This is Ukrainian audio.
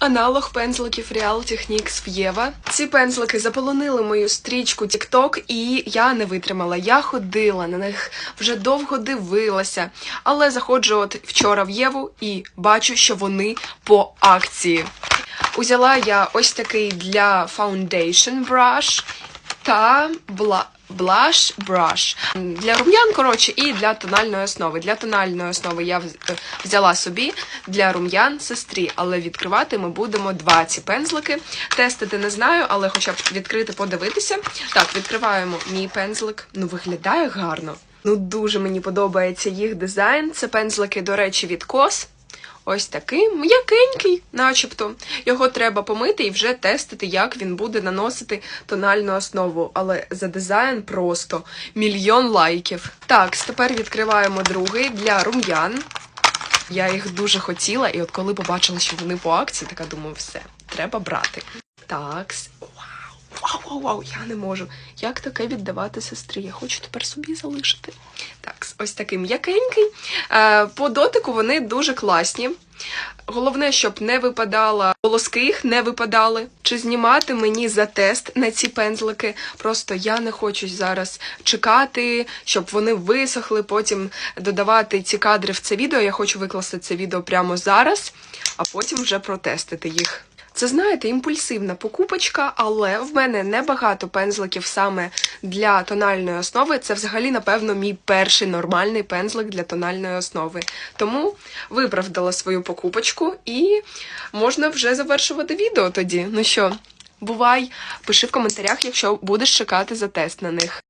Аналог пензликів Real Techniques в Єва. Ці пензлики заполонили мою стрічку TikTok, і я не витримала. Я ходила на них, вже довго дивилася. Але заходжу от вчора в Єву і бачу, що вони по акції. Узяла я ось такий для foundation brush та бла. Blush brush для рум'ян, коротше, і для тональної основи. Для тональної основи я взяла собі для рум'ян сестрі, але відкривати ми будемо два ці пензлики. Тестити не знаю, але хоча б відкрити, подивитися. Так, відкриваємо мій пензлик. Ну, виглядає гарно. Ну, дуже мені подобається їх дизайн. Це пензлики, до речі, від кос. Ось такий м'якенький, начебто. Його треба помити і вже тестити, як він буде наносити тональну основу. Але за дизайн просто мільйон лайків. Так, тепер відкриваємо другий для рум'ян. Я їх дуже хотіла, і от коли побачила, що вони по акції, така думаю, все, треба брати. Так, вау, вау, вау, вау, я не можу. Як таке віддавати сестрі? Я хочу тепер собі залишити. Так, ось такий м'якенький. Е, По дотику вони дуже класні. Головне, щоб не випадала волоски їх не випадали. Чи знімати мені за тест на ці пензлики? Просто я не хочу зараз чекати, щоб вони висохли, потім додавати ці кадри в це відео. Я хочу викласти це відео прямо зараз, а потім вже протестити їх. Це, знаєте, імпульсивна покупочка, але в мене небагато пензликів саме для тональної основи. Це взагалі, напевно, мій перший нормальний пензлик для тональної основи. Тому виправдала свою покупочку і можна вже завершувати відео тоді. Ну що, бувай, пиши в коментарях, якщо будеш чекати за тест на них.